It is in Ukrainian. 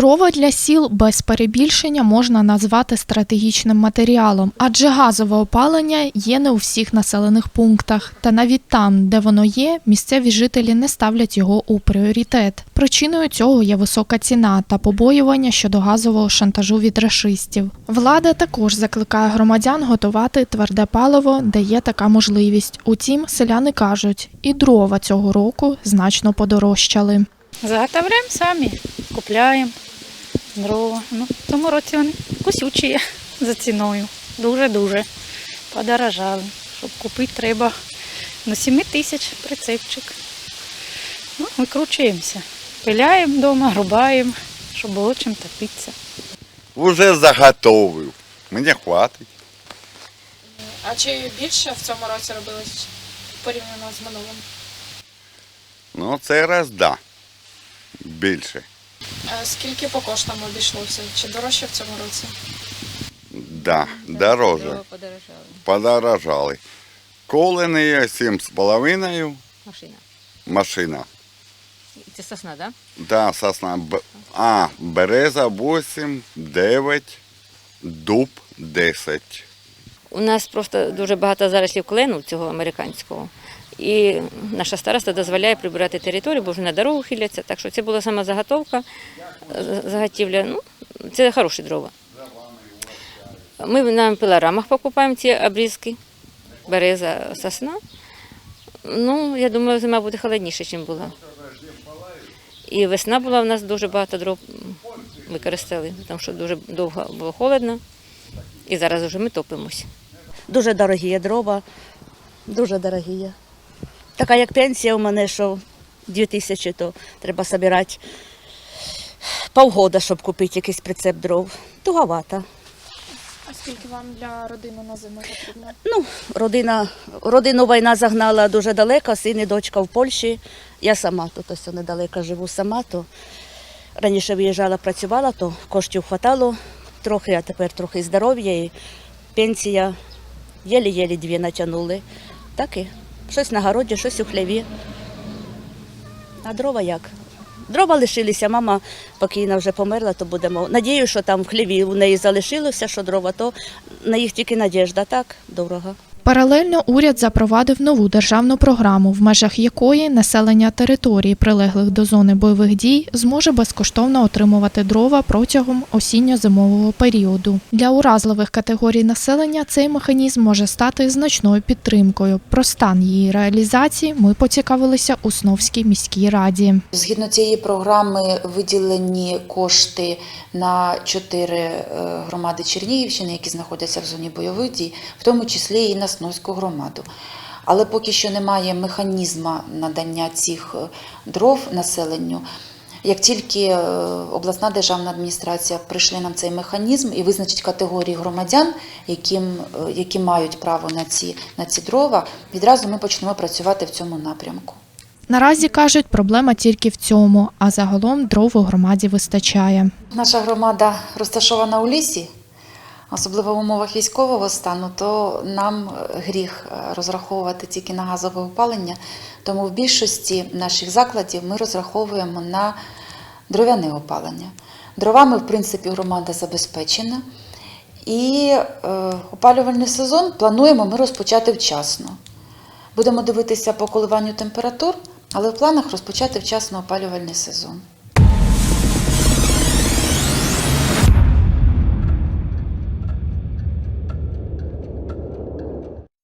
Дрова для сіл без перебільшення можна назвати стратегічним матеріалом, адже газове опалення є не у всіх населених пунктах. Та навіть там, де воно є, місцеві жителі не ставлять його у пріоритет. Причиною цього є висока ціна та побоювання щодо газового шантажу від рашистів. Влада також закликає громадян готувати тверде паливо, де є така можливість. Утім, селяни кажуть, і дрова цього року значно подорожчали. Заготовляємо самі, купляємо дрова. Ну, в тому році вони кусючі є за ціною. Дуже-дуже подорожали. Щоб купити, треба на 7 тисяч прицепчик. Ну, викручуємося. Пиляємо вдома, рубаємо, щоб було чим топитися. Уже заготовив. Мені хватить. А чи більше в цьому році робилось порівняно з минулим? Ну, цей раз да. Більше. Скільки по коштам обійшлося? Чи дорожче в цьому році? Да, дороже. Подорожали. Колені 7,5 Машина. машина. Це сосна, так? Да, сосна. Б- А, береза 8, 9, дуб 10. У нас просто дуже багато зарослів клену цього американського. І наша староста дозволяє прибирати територію, бо вже на дорогу хиляться. Так що це була сама заготовка, е, заготівля. Ну, це хороші дрова. Ми на пилорамах покупаємо ці обрізки, береза, сосна. Ну, я думаю, зима буде холодніше, ніж була. І весна була у нас дуже багато дров використали, тому що дуже довго було холодно. І зараз вже ми топимося. Дуже дорогі дрова, дуже дорогі. Така як пенсія у мене, що 2 тисячі, то треба збирати півгода, щоб купити якийсь прицеп дров. Туговата. А скільки вам для родини на зиму потрібно? Ну, родина, родину війна загнала дуже далеко, син і дочка в Польщі. Я сама тут ось недалеко живу сама, то раніше виїжджала, працювала, то коштів хватало трохи, а тепер трохи здоров'я і пенсія. Єлі-єлі дві натягнули. Так і щось на городі, щось у хліві. А дрова як? Дрова лишилися, мама покійна вже померла, то будемо. Надію, що там в хліві у неї залишилося, що дрова, то на їх тільки надіжда, так, дорого. Паралельно уряд запровадив нову державну програму, в межах якої населення територій, прилеглих до зони бойових дій, зможе безкоштовно отримувати дрова протягом осінньо-зимового періоду. Для уразливих категорій населення цей механізм може стати значною підтримкою. Про стан її реалізації ми поцікавилися у Сновській міській раді. Згідно цієї програми виділені кошти на чотири е, громади Чернігівщини, які знаходяться в зоні бойових дій, в тому числі і на Сновську громаду. Але поки що немає механізму надання цих е, дров населенню. Як тільки е, обласна державна адміністрація прийшли нам цей механізм і визначить категорії громадян, яким, е, які мають право на ці, на ці дрова, відразу ми почнемо працювати в цьому напрямку. Наразі кажуть, проблема тільки в цьому, а загалом дров у громаді вистачає. Наша громада розташована у лісі, особливо в умовах військового стану, то нам е, гріх е, розраховувати тільки на газове опалення. Тому в більшості наших закладів ми розраховуємо на дров'яне опалення. Дровами, в принципі, громада забезпечена. І е, опалювальний сезон плануємо ми розпочати вчасно. Будемо дивитися по коливанню температур, але в планах розпочати вчасно опалювальний сезон.